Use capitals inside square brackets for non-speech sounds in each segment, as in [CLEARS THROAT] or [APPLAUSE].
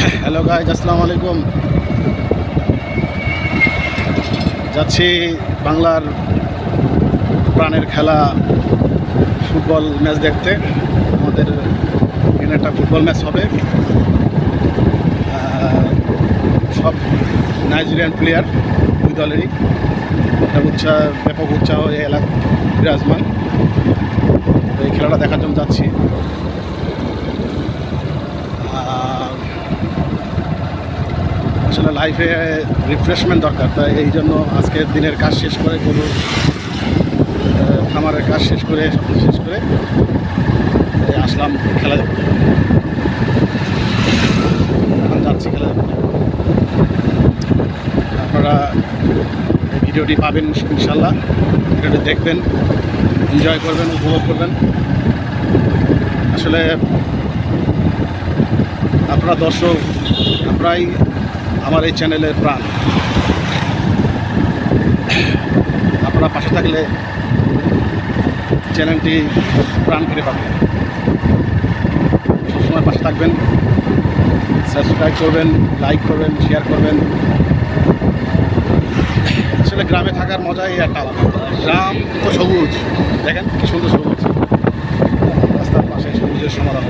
Hello guys আসসালামু আলাইকুম যাচ্ছি বাংলার প্রাণের খেলা ফুটবল ম্যাচ দেখতে। আমাদের এখানে একটা ফুটবল ম্যাচ হবে। সব নাইজেরিয়ান প্লেয়ার দুই দলেরই। একটা উৎসাহ, ব্যাপক উৎসাহ এলাকা বিরাজমান। এই খেলাটা দেখার জন্য যাচ্ছি। আসলে লাইফে রিফ্রেশমেন্ট দরকার। তাই এই জন্য আজকের দিনের কাজ শেষ করে গরু খামারের কাজ শেষ করে শেষ করে আসলাম খেলা দেখতে। যাচ্ছি খেলা দেখতে। আপনারা ভিডিওটি পাবেন ইনশাল্লাহ ভিডিওটি দেখবেন এনজয় করবেন, উপভোগ করবেন। আসলে আপনারা দর্শক, আপনারাই আমার এই চ্যানেলের প্রাণ। আপনারা পাশে থাকলে চ্যানেলটি প্রাণ ফিরে পাবে সবসময় পাশে থাকবেন, সাবস্ক্রাইব করবেন, লাইক করবেন, শেয়ার করবেন। আসলে গ্রামে থাকার মজাই একটা আলাদা। গ্রাম তো সবুজ, দেখেন কি সুন্দর সবুজ। রাস্তার পাশে সবুজের সমারোহ।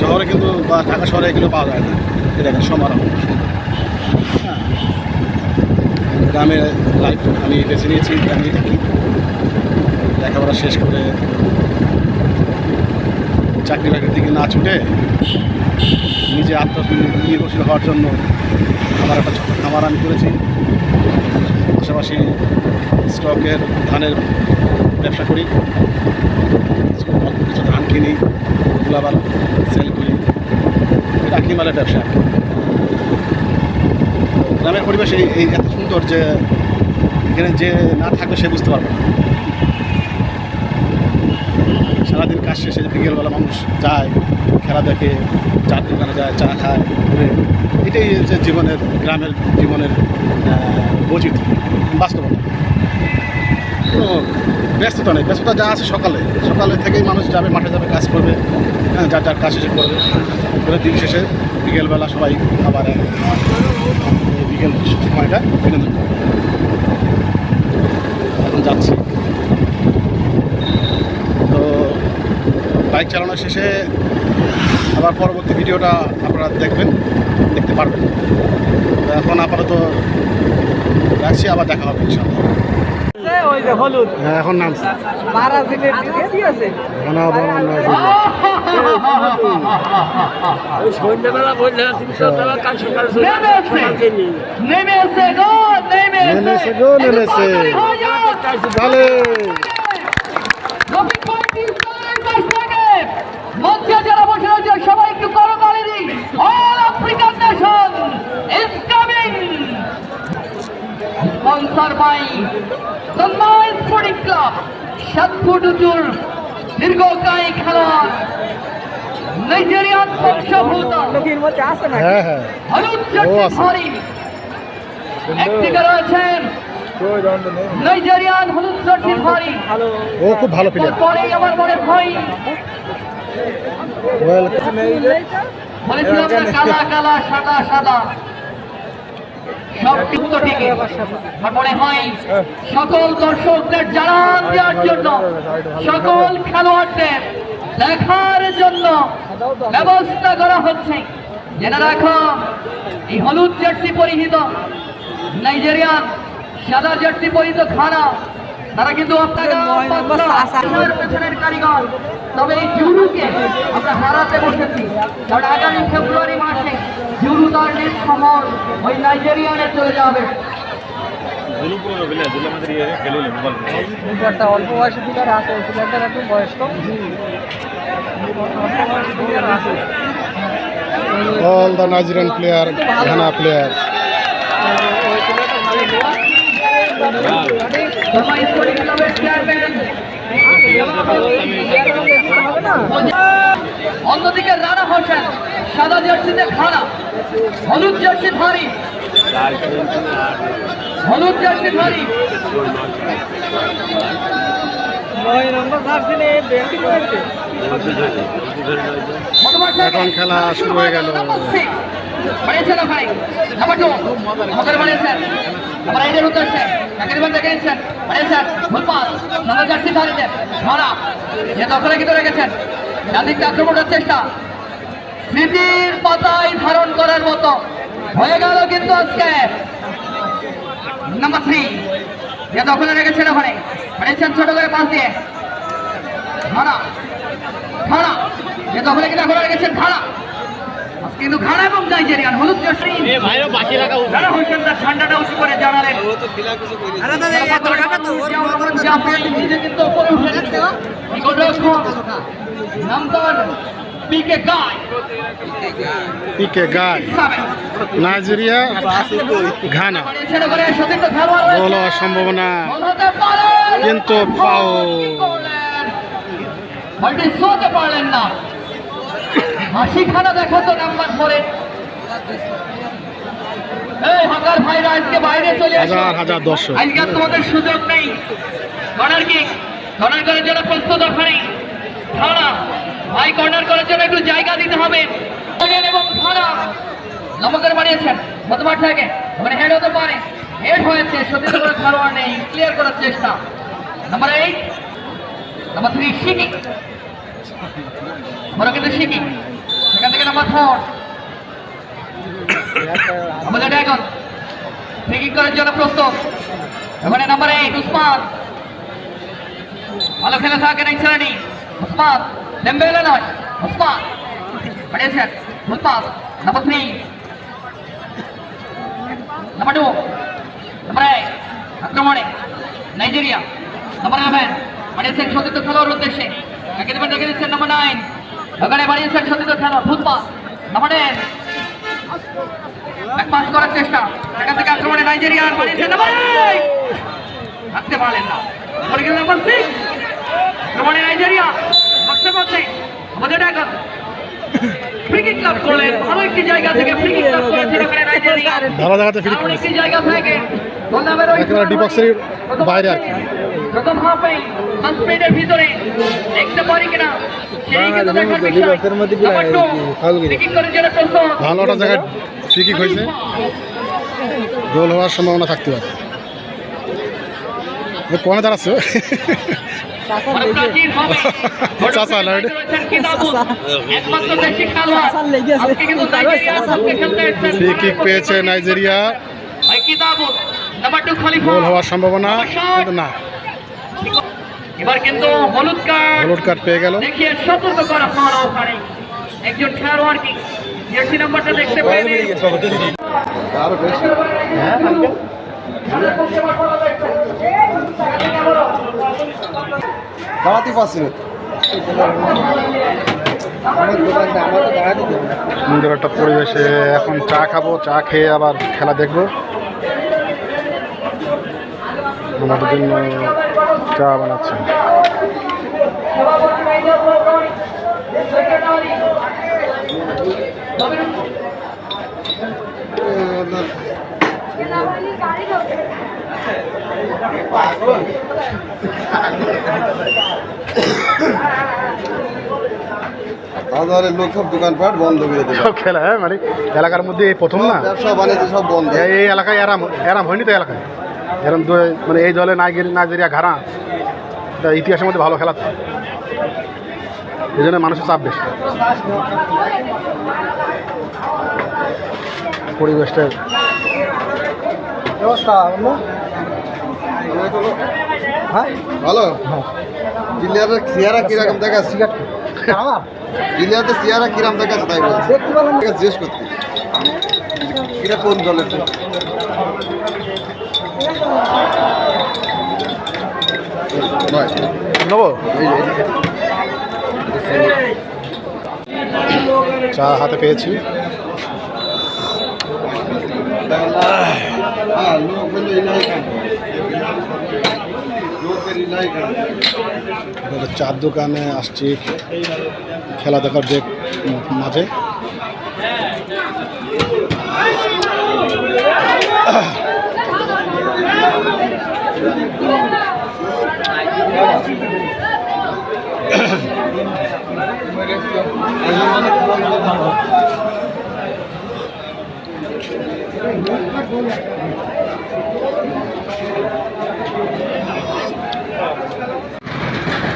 শহরে কিন্তু বা ঢাকা শহরে এগুলো পাওয়া যায় না। দেখেন সমারোহ। গ্রামে লাইফ আমি বেছে নিয়েছি গ্রামে থাকি। লেখাপড়া শেষ করে চাকরি বাকরির দিকে না ছুটে নিজে আত্মনির্ভরশীল হওয়ার জন্য আমার একটা ছোটো খামার আমি করেছি। পাশাপাশি স্টকের ধানের ব্যবসা করি। অল্প কিছু ধান কিনি ওগুলো আবার সেল করি। এটা কিমালের ব্যবসা। গ্রামের পরিবেশ এই এত সুন্দর যে এখানে যে না থাকবে সে বুঝতে পারবে সারাদিন কাজ শেষে বিকেলবেলা মানুষ যায় খেলা দেখে চার দোকানে যায় চা খায় ঘুরে এটাই হচ্ছে জীবনের গ্রামের জীবনের আহ, বৈচিত্র্য বাস্তবতা। কোনো ব্যস্ততা নেই ব্যস্ততা যা আছে সকালে। সকালে থেকেই মানুষ যাবে মাঠে যাবে কাজ করবে হ্যাঁ যার যার কাজ শেষে করবে। করে দিন শেষে বিকেলবেলা সবাই আবার বিকেল সময়টা বিনোদন। এখন যাচ্ছি। তো বাইক চালানো শেষে আবার পরবর্তী ভিডিওটা আপনারা দেখবেন, দেখতে পারবেন। এখন আপাতত রাখছি, আবার দেখা হবে ইনশাল্লাহ ওই যে হলুদ। হ্যাঁ এখন নাম মারাজিনের দিকে। দিয়েছে ঘন বন ওই সন্ধ্যাবেলা বললে তিনশো টাকা কাল সকাল নেমেছে। গো নেমেছে। নেমেছে গো, নেমেছে। তাহলে লক্ষ্মীপুর তিনশোর পাশ থেকে মঞ্চে যারা বসে রয়েছে সবাই একটু করো all African nation is coming sponsor by Sanman sporting club সাত ফুট উঁচুর দীর্ঘকায়ী খেলোয়াড় নাইজেরিয়ান বংশভূত হ্যাঁ হ্যাঁ। হলুদ ও জার্সি আছে। ধরি একদিকে রয়েছেন নাইজেরিয়ান হলুদ জার্সি ধরি ও খুব ভালো প্লেয়ার আমার মনে বলেছিলাম না কালা কালা সাদা সাদা। মনে হয় সকল দর্শকদের জানান দেওয়ার জন্য সকল খেলোয়াড়দের দেখার জন্য ব্যবস্থা করা হচ্ছে। জেনে রাখো এই হলুদ জার্সি পরিহিত নাইজেরিয়ান সাদা জার্সি পরিহিত খানা তারা কিন্তু আপনারা পেছনের কারিগর। তবে এই জুরুকে আমরা হারাতে বসেছি। কারণ আগামী ফেব্রুয়ারি মাসে জুরু তার নিজ শহর ওই নাইজেরিয়ানে চলে যাবে। একটা অল্প বয়সী প্লেয়ার আছে ওই প্লেয়ারটার একটু বয়স কম all the Nigerian player Ghana player জামাই স্পোর্টিং ক্লাবের চেয়ারম্যান অন্যদিকে রানা হোসেন সাদা জার্সিতে খানা হলুদ জার্সি ধারী হলুদ জার্সি করেছে এখন খেলা শুরু হয়ে গেল। ধরা। কিন্তু রেখেছেন। চেষ্টা। স্মৃতির পাতায় ধারণ করার মতো। হয়ে গেল কিন্তু আজকে নাম্বার থ্রি যে দখলে রেখেছেন ওখানে। বাড়িয়েছেন ছোট করে পাশ দিয়ে। ধরা। খাড়া যে দখলে কিনা ঘোরা রেখেছেন আজকে কিন্তু খাড়া এবং নাইজেরিয়ান হলুদ যারা হয়েছেন তার ঠান্ডাটা উঁচু করে জানালেন নাম্বার পিকে গায় পিকে গায় নাইজেরিয়া ঘানা। গোল হওয়ার সম্ভাবনা। কিন্তু শোতে পারলেন না। হাসি খানা দেখাতো নাম্বার ফোরে। এই ভাইরা আজকে বাইরে চলে আসো হাজার হাজার দর্শক। আজকে আর তোমাদের সুযোগ নেই। কর্নার কিক কর্নার করার জন্য প্রস্তুত ওখানে থানা ভাই কর্নার করার জন্য একটু জায়গা দিতে হবে। এবং থেকে। হেড হতে পারে। হেড হয়েছে। সত্যি করে খেলোয়াড় নেই। ক্লিয়ার করার চেষ্টা। নাম্বার এইট নাম্বার থ্রি শিকি বড় কিন্তু সেখান থেকে নাম্বার ফোর আমাদের ড্রাগন ফ্রিকিং করার জন্য প্রস্তুত। এখানে নাম্বার এইট উসমান। ভালো খেলে থাকেন এই ছেলেটি। উসমান ডেম্বেলে নয়। উসমান, পাঠিয়েছেন। Usman number three number two number এক আক্রমণে নাইজেরিয়া। নাম্বার ইলেভেন পাঠিয়েছেন সতীর্থ খেলোয়াড় উদ্দেশ্যে। একে দেবেন দেখে দিচ্ছেন নাম্বার নাইন ওখানে বাড়িয়েছেন সতীর্থ খেলোয়াড় ফুটবল, আমাদের। পাস করার চেষ্টা সেখান থেকে আক্রমণে নাইজেরিয়া বাড়িয়েছেন থাকতে পারলেন না। নাইজেরিয়া বসতে বসতে আমাদের ফ্রিকিক লাভ করলেন ভালো একটি জায়গা থেকে ফ্রিকিক লাভ করেছেন ওখানে নাইজেরিয়া ভালো জায়গাতে ফ্রি দারুণ একটি জায়গা থেকে গোলদামের ওই একেবারে ডি বাইরে আর কি। প্রথম হাফে মিনিটের ভিতরে দেখতে পারি কিনা ভালো একটা জায়গায় ফ্রি কিক হয়েছে। গোল হওয়ার সম্ভাবনা থাকতে পারে। কোনে দাঁড়াচ্ছে। চাচা, [LAUGHS] এসেছেন। ফ্রি কিক পেয়েছে নাইজেরিয়া। গোল হওয়ার সম্ভাবনা কিন্তু না। এবার কিন্তু হলুদ কার্ড। হলুদ কার্ড পেয়ে গেল। দেখিয়ে সতর্ক করা হলো ওখানে একজন খেলোয়াড় কি? জার্সি নাম্বারটা দেখতে পাইনি। দাঁড়াতে পারছি না দাঁড়াতে দেবে না। সুন্দর একটা পরিবেশে এখন চা খাব চা খেয়ে আবার খেলা দেখব। আমাদের জন্য চা বানাচ্ছে। লোক সব দোকানপাট বন্ধ করে দেবে। সব খেলা হ্যাঁ মানে এলাকার মধ্যে এই প্রথম না? ব্যবসা বাণিজ্য সব বন্ধ। এই এলাকায় এরাম হয়নি তো এলাকায়? এরম মানে এই দলে নাইজেরি নাইজেরিয়া ঘাড়া। এটা ইতিহাসের মধ্যে ভালো খেলা এই জন্য মানুষের চাপ বেশি। পরিবেশটা ব্যবস্থা হ্যাঁ ভালো? জিলিয়ারের চেহারা কীরকম দেখাচ্ছে? জিলিয়াতে চেহারা কীরকম দেখাচ্ছে তাই বলছি। জিজ্ঞেস করতে কিরা কোন দলের নেব? চা হাতে পেয়েছি। হ্যাঁ লোক হলো ইলাই খান লোকের ইলাই খান একটা চার দোকানে আসছি খেলা দেখার যে মাঝে।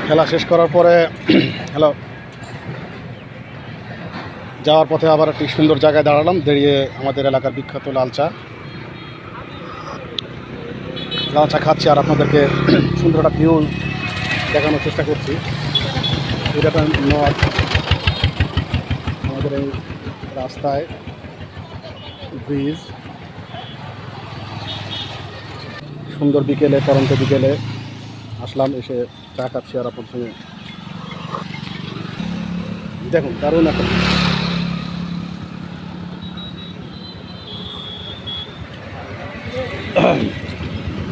খেলা শেষ করার পরে, [CLEARS THROAT] হ্যালো, যাওয়ার পথে আবার একটি সুন্দর জায়গায় দাঁড়ালাম, দাঁড়িয়ে আমাদের এলাকার বিখ্যাত লাল চা। লাল চা খাচ্ছি আর আপনাদেরকে [CLEARS THROAT] সুন্দর একটা ভিউ দেখানোর চেষ্টা করছি। এটা নদ আমাদের এই রাস্তায় ব্রিজ সুন্দর বিকেলে, পরন্ত বিকেলে আসলাম, এসে চা খাচ্ছি আর আপনার সঙ্গে। দেখুন, দারুণ এখন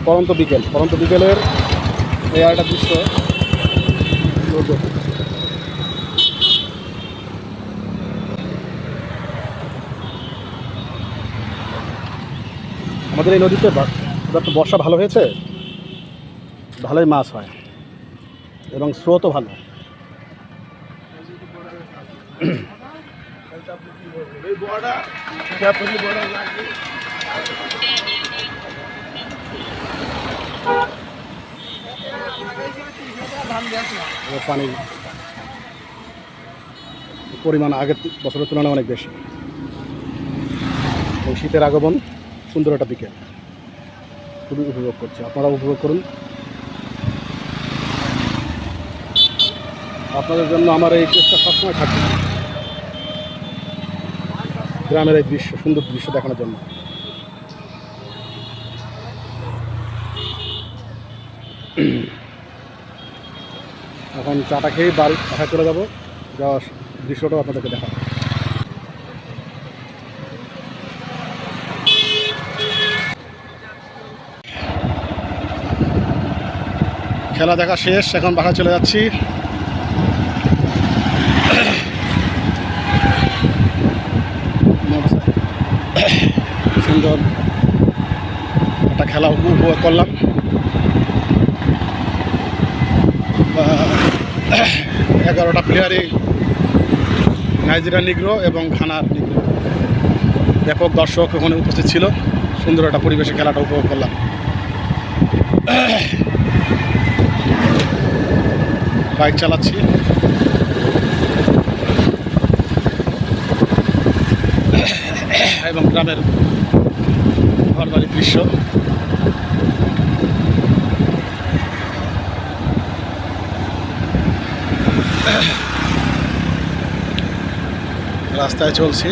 পরন্ত বিকেল, পরন্ত বিকেলের এই একটা দৃশ্য। আমাদের এই নদীতে বর্ষা ভালো হয়েছে? ভালোই মাছ হয়। এবং স্রোতও ভালো। পানির পরিমাণ আগের বছরের তুলনায় অনেক বেশি। শীতের আগমন সুন্দর একটা বিকেল খুবই উপভোগ করছি। আপনারা উপভোগ করুন। আপনাদের জন্য আমার এই চেষ্টা সবসময় থাকবে। গ্রামের এই দৃশ্য, সুন্দর দৃশ্য দেখানোর জন্য। এখন চাটা খেয়ে বাড়ি বাসায় চলে যাব? যাওয়ার দৃশ্যটাও আপনাদেরকে দেখাবো। খেলা দেখা শেষ, এখন বাসায় চলে যাচ্ছি। সুন্দর একটা খেলা উপভোগ করলাম। এগারোটা প্লেয়ারই নাইজেরিয়া নিগ্রো এবং ঘানার নিগ্রো ব্যাপক দর্শক ওখানে উপস্থিত ছিল। সুন্দর একটা পরিবেশে খেলাটা উপভোগ করলাম। বাইক চালাচ্ছি। এবং গ্রামের ঘর বাড়ির দৃশ্য। রাস্তায় চলছি।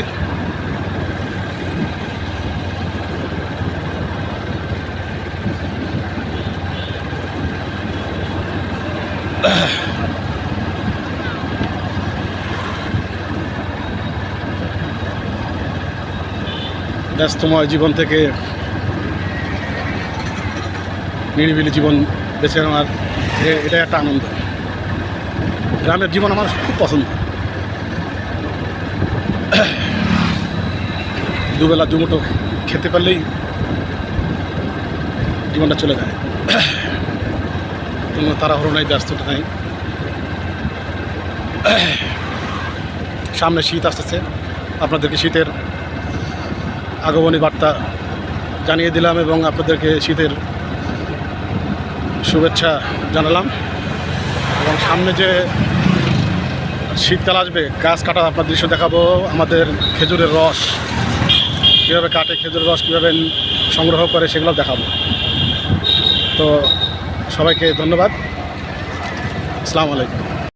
ব্যস্তময় জীবন থেকে নিরিবিলি জীবন বেছে নেওয়ার এ- এটাই একটা আনন্দ। গ্রামের জীবন আমার খুব পছন্দ। দুবেলা দুমুটো খেতে পারলেই জীবনটা চলে যায়। কোনো তাড়াহুড়ো নাই, ব্যস্ততা নাই। সামনে শীত আসতেছে। আপনাদেরকে শীতের আগমনী বার্তা জানিয়ে দিলাম এবং আপনাদেরকে শীতের শুভেচ্ছা জানালাম। এবং সামনে যে শীতকাল আসবে, গাছ কাটা আপনার দৃশ্য দেখাবো। আমাদের খেজুরের রস, কীভাবে কাটে খেজুরের রস, কীভাবে সংগ্রহ করে সেগুলো দেখাবো। তো সবাইকে ধন্যবাদ। আসসালামু আলাইকুম।